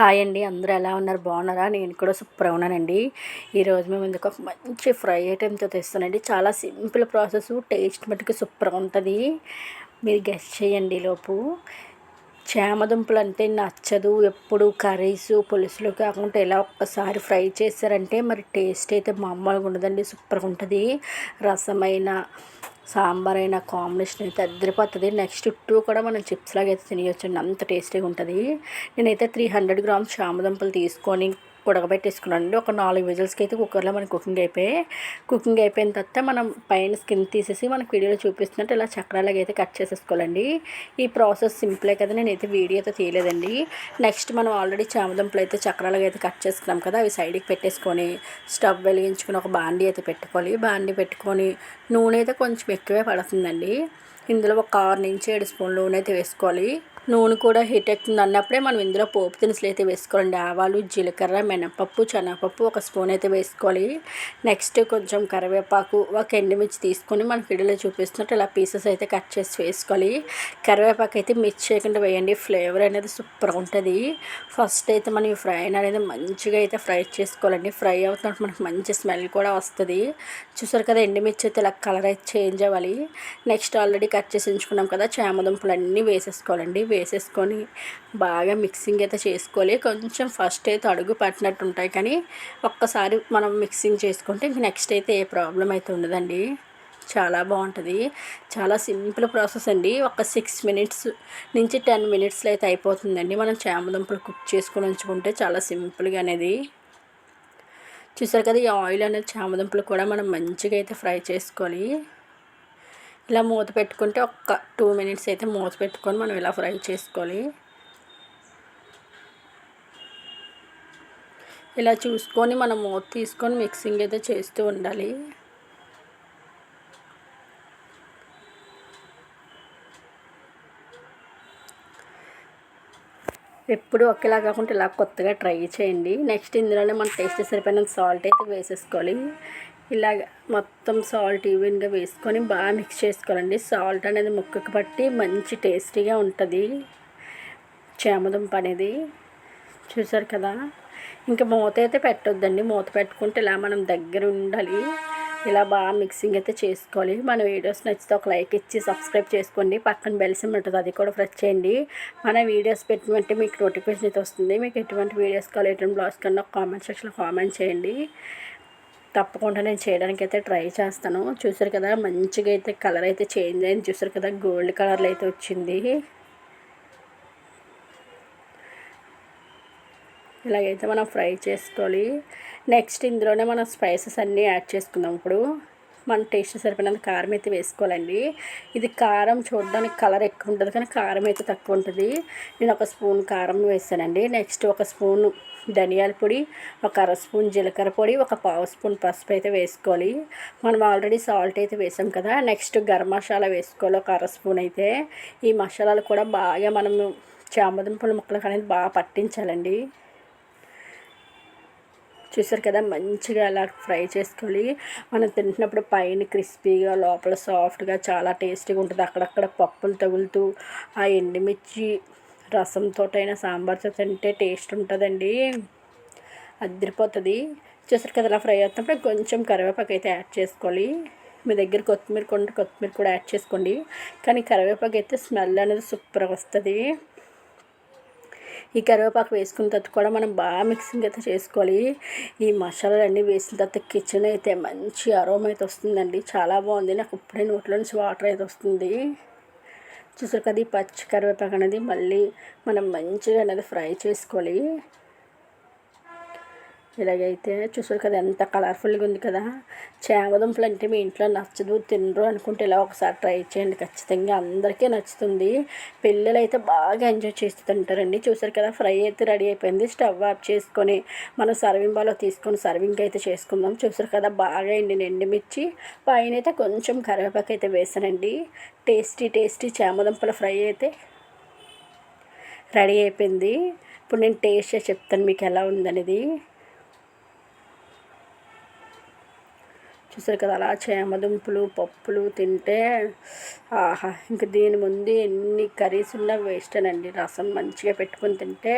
Hi అండి. అందరూ ఎలా ఉన్నారు? బాగున్నారా? నేను కూడా సూపర్ ఉన్నానండి. ఈరోజు మేము ఇందుకు ఒక మంచి ఫ్రై ఐటెంతో తెస్తానండి. చాలా సింపుల్ ప్రాసెస్ టేస్ట్ మటుకు సూపర్ ఉంటుంది. మీరు గెస్ట్ చేయండి లోపు. చామదుంపలు అంటే నచ్చదు. ఎప్పుడు కర్రీస్ పులుసులు కాకుండా ఇలా ఒక్కసారి ఫ్రై చేశారంటే మరి టేస్ట్ అయితే మామూలుగా ఉండదండి. సూపర్గా ఉంటుంది. రసమైన సాంబార్ అయినా కాంబినేషన్ అయితే అద్దరిపోతుంది. నెక్స్ట్ టూ కూడా మనం చిప్స్ లాగా అయితే తినేయచ్చు అంత టేస్టీగా ఉంటుంది నేనైతే త్రీ హండ్రెడ్ గ్రామ్స్ చామదుంపలు తీసుకొని ఉడకబెట్టేసుకున్నాను ఒక నాలుగు విజిల్స్కి అయితే కుక్కర్లో మనకి కుకింగ్ అయిపోయి కుకింగ్ అయిపోయిన తర్వాత మనం పైన స్కిన్ తీసేసి మనకి వీడియోలో చూపిస్తున్నట్టు ఇలా చక్రాలాగా అయితే కట్ చేసేసుకోవాలండి. ఈ ప్రాసెస్ సింపులే కదా నేనైతే వీడియో అయితే తీయలేదండి. నెక్స్ట్ మనం ఆల్రెడీ చామదుంపలు అయితే చక్రాలుగా అయితే కట్ చేసుకున్నాం కదా అవి సైడ్కి పెట్టేసుకొని స్టవ్ వెలిగించుకొని ఒక బాండీ అయితే పెట్టుకోవాలి. బాండీ పెట్టుకొని నూనె అయితే కొంచెం ఎక్కువే పడుతుందండి. ఇందులో ఒక ఆరు నుంచి ఏడు స్పూన్ నూనె అయితే వేసుకోవాలి. నూనె కూడా హీట్ ఎక్కుతుంది అన్నప్పుడే మనం ఇందులో పోపు దినుసులు అయితే వేసుకోవాలండి. ఆవాలు జీలకర్ర మినపప్పు శనగపప్పు ఒక స్పూన్ అయితే వేసుకోవాలి. నెక్స్ట్ కొంచెం కరివేపాకు ఒక ఎండుమిర్చి తీసుకొని మన వీడియోలో చూపిస్తున్నట్టు ఇలా పీసెస్ అయితే కట్ చేసి వేసుకోవాలి. కరివేపాకు అయితే మిర్చి చేయకుండా వేయండి. ఫ్లేవర్ అనేది సూపర్గా ఉంటుంది. ఫస్ట్ అయితే మనం ఈ ఫ్రై అనేది మంచిగా అయితే ఫ్రై చేసుకోవాలండి. ఫ్రై అవుతున్నట్టు మనకు మంచి స్మెల్ కూడా వస్తుంది. చూసారు కదా ఎండుమిర్చి అయితే ఇలా కలర్ అయితే చేంజ్ అవ్వాలి. నెక్స్ట్ ఆల్రెడీ కట్ చేసి ఉంచుకున్నాం కదా చామదుంపలు అన్నీ వేసేసుకోవాలండి. వేసేసుకొని బాగా మిక్సింగ్ అయితే చేసుకోవాలి. కొంచెం ఫస్ట్ అయితే అడుగు పట్టినట్టు ఉంటాయి కానీ ఒక్కసారి మనం మిక్సింగ్ చేసుకుంటే ఇంక నెక్స్ట్ అయితే ఏ ప్రాబ్లం అయితే ఉండదండి. చాలా బాగుంటుంది. చాలా సింపుల్ ప్రాసెస్ అండి. ఒక సిక్స్ మినిట్స్ నుంచి టెన్ మినిట్స్లో అయితే అయిపోతుందండి. మనం చామదుంపలు కుక్ చేసుకొని ఉంచుకుంటే చాలా సింపుల్గా అనేది. చూసారు కదా ఈ ఆయిల్ అనేది చామదుంపలు కూడా మనం మంచిగా అయితే ఫ్రై చేసుకోవాలి. ఇలా మూత పెట్టుకుంటే ఒక్క టూ మినిట్స్ అయితే మూత పెట్టుకొని మనం ఇలా ఫ్రై చేసుకోవాలి. ఇలా చూసుకొని మనం మూత తీసుకొని మిక్సింగ్ అయితే చేస్తూ ఉండాలి. ఎప్పుడు ఒకేలా కాకుండా ఇలా కొత్తగా ట్రై చేయండి. నెక్స్ట్ ఇందులోనే మనం టేస్ట్ సరిపోయిన సాల్ట్ అయితే వేసేసుకోవాలి. ఇలాగ మొత్తం సాల్ట్ ఈవెన్గా వేసుకొని బాగా మిక్స్ చేసుకోవాలండి. సాల్ట్ అనేది ముక్కకు పట్టి మంచి టేస్టీగా ఉంటుంది. చేమదుంప అనేది చూసారు కదా? ఇంకా మూత అయితే పెట్టొద్దండి. మూత పెట్టుకుంటే ఇలా మనం దగ్గర ఉండాలి. ఇలా బాగా మిక్సింగ్ అయితే చేసుకోవాలి. మన వీడియోస్ నచ్చితే ఒక లైక్ ఇచ్చి సబ్స్క్రైబ్ చేసుకోండి. పక్కన బెల్సిమ్ ఉంటుంది అది కూడా ప్రెస్ చేయండి. మన వీడియోస్ పెట్టినట్టే మీకు నోటిఫికేషన్ అయితే వస్తుంది. మీకు ఎటువంటి వీడియోస్ కావాలి ఎటువంటి బ్లాగ్స్ కన్నా కామెంట్ సెక్షన్లో కామెంట్ చేయండి. తప్పకుండా నేను చేయడానికి అయితే ట్రై చేస్తాను. చూసారు కదా మంచిగా అయితే కలర్ అయితే చేంజ్ అయింది. చూసారు కదా గోల్డ్ కలర్లో అయితే వచ్చింది. ఇలాగైతే మనం ఫ్రై చేసుకోవాలి. నెక్స్ట్ ఇందులోనే మనం స్పైసెస్ అన్నీ యాడ్ చేసుకుందాం ఇప్పుడు. మన టేస్ట్ సరిపడినంత కారం అయితే వేసుకోవాలండి. ఇది కారం చూడడానికి కలర్ ఎక్కువ ఉంటుంది కానీ కారం అయితే తక్కువ ఉంటుంది. నేను ఒక స్పూన్ కారం వేసానండి. నెక్స్ట్ ఒక స్పూన్ ధనియాల పొడి ఒక అర స్పూన్ జీలకర్ర పొడి ఒక పావు స్పూన్ పసుపు అయితే వేసుకోవాలి. మనం ఆల్రెడీ సాల్ట్ అయితే వేసాం కదా నెక్స్ట్ గరం మసాలా వేసుకోవాలి ఒక అర స్పూన్ అయితే. ఈ మసాలాలు కూడా బాగా మనం చామదుంపల ముక్కలకు అనేది బాగా పట్టించాలండి. చూసారు కదా మంచిగా అలా ఫ్రై చేసుకోవాలి. మనం తింటున్నప్పుడు పైన క్రిస్పీగా లోపల సాఫ్ట్గా చాలా టేస్టీగా ఉంటుంది. అక్కడక్కడ పప్పులు తగులుతూ ఆ ఎండుమిర్చి రసంతో అయినా సాంబార్తో తింటే టేస్ట్ ఉంటుందండి. అదిరిపోతుంది. చూసారు కదా అలా ఫ్రై అవుతున్నప్పుడు కొంచెం కరివేపాకు అయితే యాడ్ చేసుకోవాలి. మీ దగ్గర కొత్తిమీర కొంటే కొత్తిమీర కూడా యాడ్ చేసుకోండి. కానీ కరివేపాకు అయితే స్మెల్ అనేది సూపర్గా వస్తుంది. ఈ కరివేపాకు వేసుకున్న తర్వాత కూడా మనం బాగా మిక్సింగ్ అయితే చేసుకోవాలి. ఈ మసాలాలు అన్నీ వేసిన తర్వాత కిచెన్ అయితే మంచి అరోమ అయితే వస్తుందండి. చాలా బాగుంది. నాకు ఇప్పుడే నోట్లో నుంచి వాటర్ అయితే వస్తుంది. చూసారు కదా ఈ పచ్చి కరివేపాకు అనేది మళ్ళీ మనం మంచిగా అనేది ఫ్రై చేసుకోవాలి. ఇలాగైతే చూసారు కదా ఎంత కలర్ఫుల్గా ఉంది కదా. చేమదుంపలు అంటే మీ ఇంట్లో నచ్చదు తినరు అనుకుంటే ఇలా ఒకసారి ట్రై చేయండి. ఖచ్చితంగా అందరికీ నచ్చుతుంది. పిల్లలు అయితే బాగా ఎంజాయ్ చేస్తూ తింటారండి. చూసారు కదా ఫ్రై అయితే రెడీ అయిపోయింది. స్టవ్ ఆఫ్ చేసుకొని మనం సర్వింగ్ బాలో తీసుకొని సర్వింగ్ అయితే చేసుకుందాం. చూసారు కదా బాగా ఎండిన ఎండుమిర్చి పైన అయితే కొంచెం కరివేపాకు అయితే వేసానండి. టేస్టీ టేస్టీ చేమదుంపల ఫ్రై అయితే రెడీ అయిపోయింది. ఇప్పుడు నేను టేస్ట్ చెప్తాను మీకు ఎలా ఉందనేది. చూసారు కదా అలా చేమదుంపులు పప్పులు తింటే ఆహా ఇంక దీని ముందు ఎన్ని కర్రీస్ ఉన్నా వేస్టేనండి. రసం మంచిగా పెట్టుకొని తింటే